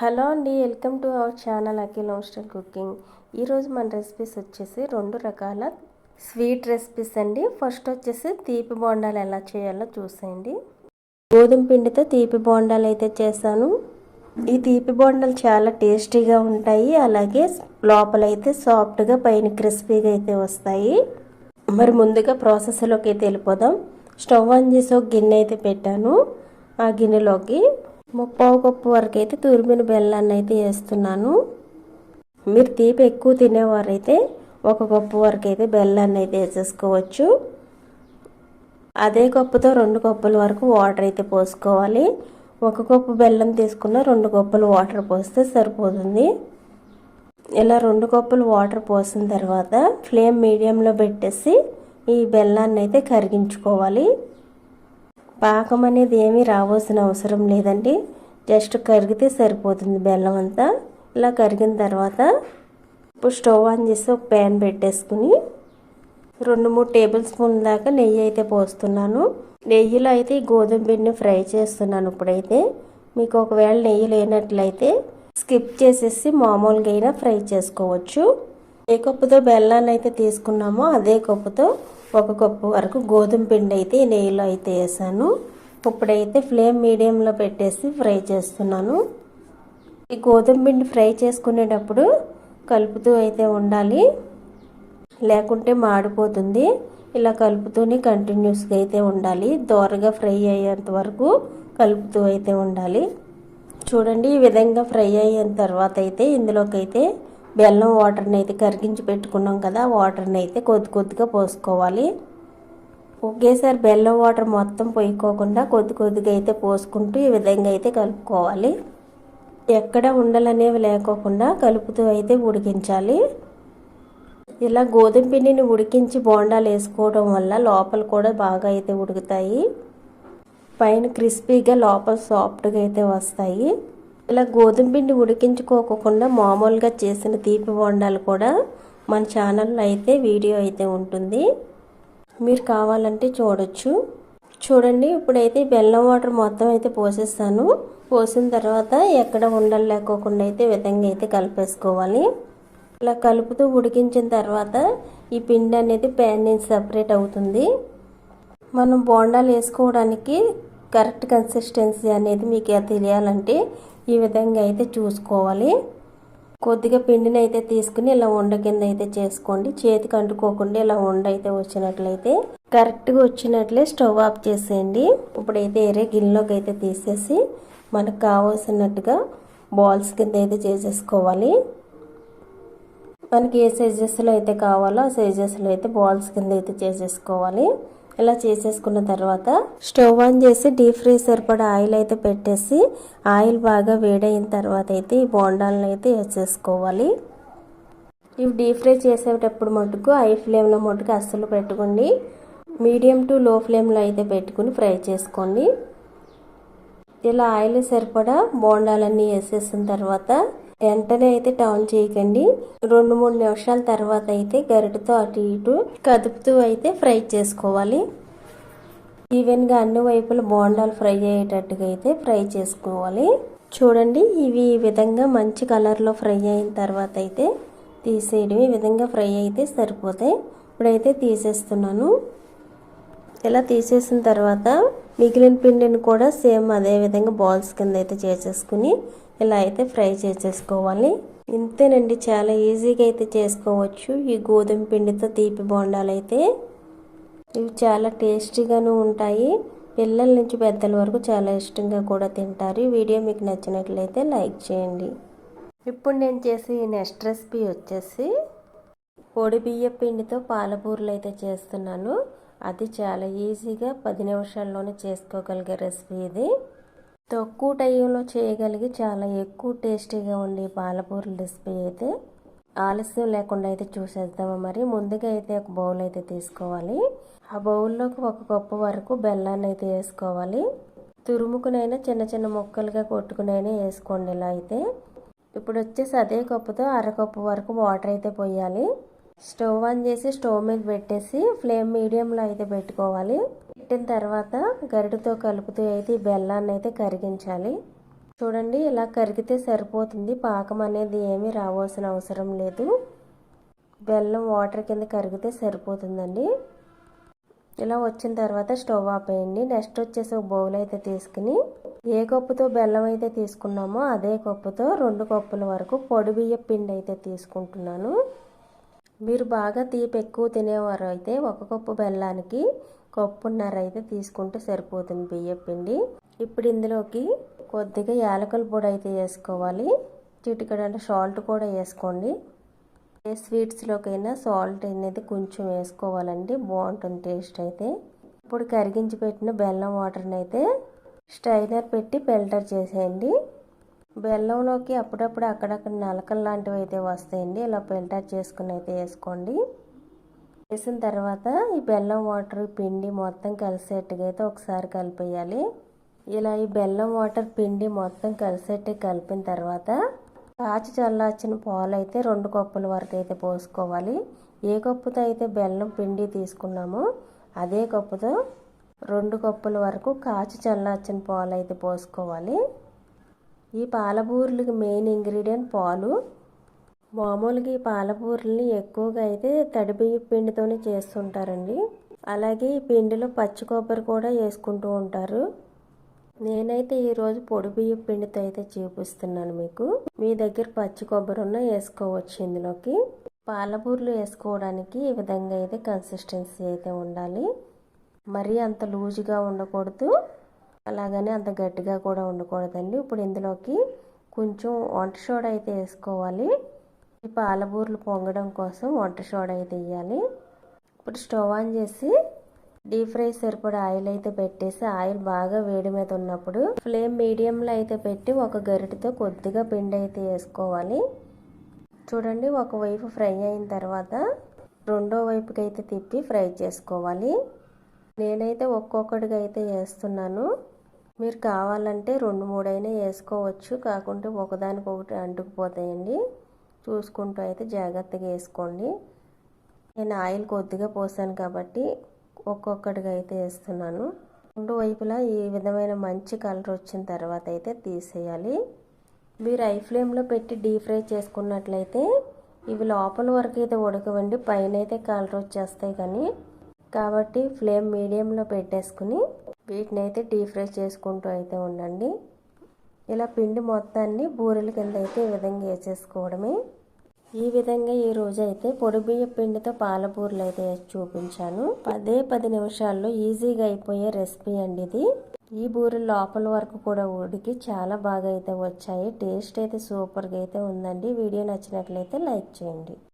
Hello అండి welcome to our channel Akhil hostel cooking. ఈరోజు మన రెసిపీస్ వచ్చేసి రెండు రకాల స్వీట్ రెసిపీస్ అండి. ఫస్ట్ వచ్చేసి తీపి బోండాలు ఎలా చేయాలో చూసేయండి. గోధుమ పిండితో తీపి బోండాలు అయితే చేశాను. ఈ తీపి బోండాలు చాలా టేస్టీగా ఉంటాయి. అలాగే లోపలైతే సాఫ్ట్గా పైన క్రిస్పీగా అయితే వస్తాయి. మరి ముందుగా ప్రాసెస్లోకి అయితే వెళ్ళిపోదాం. స్టవ్ ఆన్ చేసి ఒక గిన్నె అయితే పెట్టాను. ఆ గిన్నెలోకి ముప్పావు కప్పు వరకు అయితే తురిమిన బెల్లాన్ని అయితే వేస్తున్నాను. మీరు తీపి ఎక్కువ తినేవారైతే ఒక కప్పు వరకు అయితే బెల్లాన్ని అయితే వేసేసుకోవచ్చు. అదే కప్పుతో రెండు కప్పుల వరకు వాటర్ అయితే పోసుకోవాలి. ఒక కప్పు బెల్లం తీసుకున్న రెండు కప్పులు వాటర్ పోస్తే సరిపోతుంది. ఇలా రెండు కప్పులు వాటర్ పోసిన తర్వాత ఫ్లేమ్ మీడియంలో పెట్టేసి ఈ బెల్లాన్ని అయితే కరిగించుకోవాలి. పాకం అనేది ఏమీ రావాల్సిన అవసరం లేదండి. జస్ట్ కరిగితే సరిపోతుంది బెల్లం అంతా. ఇలా కరిగిన తర్వాత ఇప్పుడు స్టవ్ ఆన్ చేసి ఒక ప్యాన్ పెట్టేసుకుని రెండు మూడు టేబుల్ స్పూన్ దాకా నెయ్యి అయితే పోస్తున్నాను. నెయ్యిలో అయితే ఈ గోధుమ పిండిని ఫ్రై చేస్తున్నాను ఇప్పుడైతే. మీకు ఒకవేళ నెయ్యి లేనట్లయితే స్కిప్ చేసేసి మామూలుగా అయినా ఫ్రై చేసుకోవచ్చు. ఏ కప్పుతో బెల్లాన్ని అయితే తీసుకున్నామో అదే కప్పుతో ఒక కప్పు వరకు గోధుమ పిండి అయితే నెయ్యిలో అయితే వేసాను. ఇప్పుడైతే ఫ్లేమ్ మీడియంలో పెట్టేసి ఫ్రై చేస్తున్నాను. ఈ గోధుమ పిండి ఫ్రై చేసుకునేటప్పుడు కలుపుతూ అయితే ఉండాలి. లేకుంటే మాడిపోతుంది. ఇలా కలుపుతూనే కంటిన్యూస్గా అయితే ఉండాలి. దోరగా ఫ్రై అయ్యేంత వరకు కలుపుతూ అయితే ఉండాలి. చూడండి ఈ విధంగా ఫ్రై అయిన తర్వాత అయితే ఇందులోకి అయితే బెల్లం వాటర్ని అయితే కరిగించి పెట్టుకున్నాం కదా వాటర్ని అయితే కొద్ది కొద్దిగా పోసుకోవాలి. ఒకేసారి బెల్లం వాటర్ మొత్తం పోయికోకుండా కొద్ది కొద్దిగా అయితే పోసుకుంటూ ఈ విధంగా అయితే కలుపుకోవాలి. ఎక్కడ ఉండలనేవి లేకోకుండా కలుపుతూ అయితే ఉడికించాలి. ఇలా గోధుమ పిండిని ఉడికించి బోండాలు వేసుకోవడం వల్ల లోపల కూడా బాగా అయితే ఉడుకుతాయి. పైన క్రిస్పీగా లోపల సాఫ్ట్గా అయితే వస్తాయి. ఇలా గోధుమ పిండి ఉడికించుకోకుండా మామూలుగా చేసిన తీపి బోండాలు కూడా మన ఛానల్లో అయితే వీడియో అయితే ఉంటుంది. మీరు కావాలంటే చూడొచ్చు. చూడండి ఇప్పుడైతే బెల్లం వాటర్ మొత్తం అయితే పోసేస్తాను. పోసిన తర్వాత ఎక్కడ ఉండలు లేకోకుండా అయితే విధంగా అయితే కలిపేసుకోవాలి. ఇలా కలుపుతూ ఉడికించిన తర్వాత ఈ పిండి అనేది ప్యాన్ నుంచి సపరేట్ అవుతుంది. మనం బోండాలు వేసుకోవడానికి కరెక్ట్ కన్సిస్టెన్సీ అనేది మీకు తెలియాలంటే ఈ విధంగా అయితే చూసుకోవాలి. కొద్దిగా పిండిని అయితే తీసుకుని ఇలా ఉండ కింద అయితే చేసుకోండి. చేతికి అంటుకోకుండా ఇలా ఉండ అయితే వచ్చినట్లయితే కరెక్ట్గా వచ్చినట్లే స్టవ్ ఆఫ్ చేసేయండి. ఇప్పుడైతే వేరే గిన్నెలోకి అయితే తీసేసి మనకు కావాల్సినట్టుగా బాల్స్ కింద అయితే చేసేసుకోవాలి. మనకి ఏ సైజెస్లో అయితే కావాలో ఆ సైజెస్లో అయితే బాల్స్ కింద అయితే చేసేసుకోవాలి. ఇలా చేసేసుకున్న తర్వాత స్టవ్ ఆన్ చేసి డీప్ ఫ్రై సరిపడా ఆయిల్ అయితే పెట్టేసి ఆయిల్ బాగా వేడైన తర్వాత అయితే ఈ బోండాలను అయితే వేసేసుకోవాలి ఇవి డీప్ ఫ్రై చేసేటప్పుడు మటుకు హై ఫ్లేమ్లో మటుకు అస్సలు పెట్టుకోండి. మీడియం టు లో ఫ్లేమ్లో అయితే పెట్టుకుని ఫ్రై చేసుకోండి. ఇలా ఆయిల్ సరిపడా బోండాలన్నీ వేసేసిన తర్వాత వెంటనే అయితే టౌన్ చేయకండి. రెండు మూడు నిమిషాల తర్వాత అయితే గరిటతో అటు ఇటు కదుపుతూ అయితే ఫ్రై చేసుకోవాలి. ఈవెన్గా అన్ని వైపులు బోండాలు ఫ్రై అయ్యేటట్టుగా అయితే ఫ్రై చేసుకోవాలి. చూడండి ఇవి ఈ విధంగా మంచి కలర్లో ఫ్రై అయిన తర్వాత అయితే తీసేయడం ఈ విధంగా ఫ్రై అయితే సరిపోతాయి. ఇప్పుడైతే తీసేస్తున్నాను. ఇలా తీసేసిన తర్వాత మిగిలిన పిండిని కూడా సేమ్ అదే విధంగా బాల్స్ కింద అయితే చేసేసుకుని ఇలా అయితే ఫ్రై చేసేసుకోవాలి. ఇంతేనండి చాలా ఈజీగా అయితే చేసుకోవచ్చు. ఈ గోధుమ పిండితో తీపి బోండాలు అయితే ఇవి చాలా టేస్టీగాను ఉంటాయి. పిల్లల నుంచి పెద్దల వరకు చాలా ఇష్టంగా కూడా తింటారు. ఈ వీడియో మీకు నచ్చినట్లయితే లైక్ చేయండి. ఇప్పుడు నేను చేసే ఈ నెక్స్ట్ రెసిపీ వచ్చేసి పొడి బియ్య పిండితో పాలపూరలు అయితే చేస్తున్నాను. అది చాలా ఈజీగా పది నిమిషాల్లోనే చేసుకోగలిగే రెసిపీ ఇది. తక్కువ టైంలో చేయగలిగి చాలా ఎక్కువ టేస్టీగా ఉండే పాలపూరి రెసిపీ అయితే. ఆలస్యం లేకుండా అయితే చూసేద్దాము మరి. ముందుగా అయితే ఒక బౌల్ అయితే తీసుకోవాలి. ఆ బౌల్లోకి ఒక కప్పు వరకు బెల్లాన్ని అయితే వేసుకోవాలి. తురుముకునైనా చిన్న చిన్న ముక్కలుగా కొట్టుకునైనా వేసుకోండి ఇలా అయితే. ఇప్పుడు వచ్చేసి అదే కప్పుతో అరకప్పు వరకు వాటర్ అయితే పోయాలి. స్టవ్ ఆన్ చేసి స్టవ్ మీద పెట్టేసి ఫ్లేమ్ మీడియంలో అయితే పెట్టుకోవాలి. పెట్టిన తర్వాత గరిటతో కలుపుతూ అయితే ఈ బెల్లాన్ని అయితే కరిగించాలి. చూడండి ఇలా కరిగితే సరిపోతుంది. పాకం అనేది ఏమీ రావాల్సిన అవసరం లేదు. బెల్లం వాటర్ కింద కరిగితే సరిపోతుందండి. ఇలా వచ్చిన తర్వాత స్టవ్ ఆపేయండి నెక్స్ట్ వచ్చేసి ఒక బౌల్ అయితే తీసుకుని ఏ కప్పుతో బెల్లం అయితే తీసుకున్నామో అదే కప్పుతో రెండు కప్పుల వరకు పొడి బియ్య పిండి అయితే తీసుకుంటున్నాను. మీరు బాగా తీపి ఎక్కువ తినేవారు అయితే ఒక కప్పు బెల్లానికి కప్పున్నర అయితే తీసుకుంటే సరిపోతుంది బియ్యం పిండి. ఇప్పుడు ఇందులోకి కొద్దిగా యాలకుల పొడి అయితే వేసుకోవాలి. చిటికడ సాల్ట్ కూడా వేసుకోండి. ఏ స్వీట్స్లోకైనా సాల్ట్ అనేది కొంచెం వేసుకోవాలండి. బాగుంటుంది టేస్ట్ అయితే. ఇప్పుడు కరిగించి పెట్టిన బెల్లం వాటర్ని అయితే స్ట్రైనర్ పెట్టి ఫిల్టర్ చేసేయండి. బెల్లంలోకి అప్పుడప్పుడు అక్కడక్కడ నలకలు లాంటివి అయితే వస్తాయండి. ఇలా ఫిల్టర్ చేసుకుని అయితే వేసుకోండి. వేసిన తర్వాత ఈ బెల్లం వాటర్ పిండి మొత్తం కలిసేట్టుగా అయితే ఒకసారి కలిపేయాలి. ఇలా ఈ బెల్లం వాటర్ పిండి మొత్తం కలిసేట్టు కలిపిన తర్వాత కాచి చల్లార్చిన పాలు అయితే రెండు కప్పుల వరకు అయితే పోసుకోవాలి. ఏ కప్పుతో అయితే బెల్లం పిండి తీసుకున్నామో అదే కప్పుతో రెండు కప్పుల వరకు కాచి చల్లార్చిన పాలు అయితే పోసుకోవాలి. ఈ పాలబూరులకి మెయిన్ ఇంగ్రీడియంట్ పాలు. మామూలుగా ఈ పాలబూరల్ని ఎక్కువగా అయితే తడి బియ్య పిండితోనే చేస్తుంటారండి. అలాగే ఈ పిండిలో పచ్చి కొబ్బరి కూడా వేసుకుంటూ ఉంటారు. నేనైతే ఈరోజు పొడి బియ్య పిండితో అయితే చూపిస్తున్నాను మీకు. మీ దగ్గర పచ్చి కొబ్బరి ఉన్న వేసుకోవచ్చు ఇందులోకి. పాలబూరలు వేసుకోవడానికి ఈ విధంగా అయితే కన్సిస్టెన్సీ అయితే ఉండాలి. మరీ అంత లూజుగా ఉండకూడదు. అలాగనే అంత గట్టిగా కూడా ఉండకూడదండి. ఇప్పుడు ఇందులోకి కొంచెం వంట సోడా అయితే వేసుకోవాలి. ఈ పాలబూరలు పొంగడం కోసం వంట సోడా అయితే వేయాలి. ఇప్పుడు స్టవ్ ఆన్ చేసి డీప్ ఫ్రై సరిపడా ఆయిల్ అయితే పెట్టేసి ఆయిల్ బాగా వేడి మీద ఉన్నప్పుడు ఫ్లేమ్ మీడియంలో అయితే పెట్టి ఒక గరిటతో కొద్దిగా పిండి అయితే వేసుకోవాలి. చూడండి ఒకవైపు ఫ్రై అయిన తర్వాత రెండో వైపుకి అయితే తిప్పి ఫ్రై చేసుకోవాలి. నేనైతే ఒక్కొక్కటిగా అయితే వేస్తున్నాను. మీరు కావాలంటే రెండు మూడైనా వేసుకోవచ్చు. కాకుంటే ఒకదానికొకటి అంటుకుపోతాయండి. చూసుకుంటూ అయితే జాగ్రత్తగా వేసుకోండి. నేను ఆయిల్ కొద్దిగా పోసాను కాబట్టి ఒక్కొక్కటిగా అయితే వేస్తున్నాను. రెండు వైపులా ఈ విధమైన మంచి కలర్ వచ్చిన తర్వాత అయితే తీసేయాలి. మీరు ఐ ఫ్లేమ్లో పెట్టి డీప్ ఫ్రై చేసుకున్నట్లయితే ఇవి లోపల వరకు అయితే ఉడకవండి. పైన అయితే కలర్ వచ్చేస్తాయి కానీ కాబట్టి ఫ్లేమ్ మీడియంలో పెట్టేసుకుని వీటిని అయితే డీప్ ఫ్రై చేసుకుంటూ అయితే ఉండండి. ఇలా పిండి మొత్తాన్ని బూరెల కింద అయితే ఈ విధంగా వేసేసుకోవడమే. ఈ విధంగా ఈ రోజు అయితే పొడి బియ్య పిండితో పాల బూరెలు అయితే వేసి చూపించాను. పదే పది నిమిషాల్లో ఈజీగా అయిపోయే రెసిపీ అండి ఇది. ఈ బూరెలు లోపల వరకు కూడా ఉడికి చాలా బాగా అయితే వచ్చాయి. టేస్ట్ అయితే సూపర్గా అయితే ఉందండి. వీడియో నచ్చినట్లయితే లైక్ చేయండి.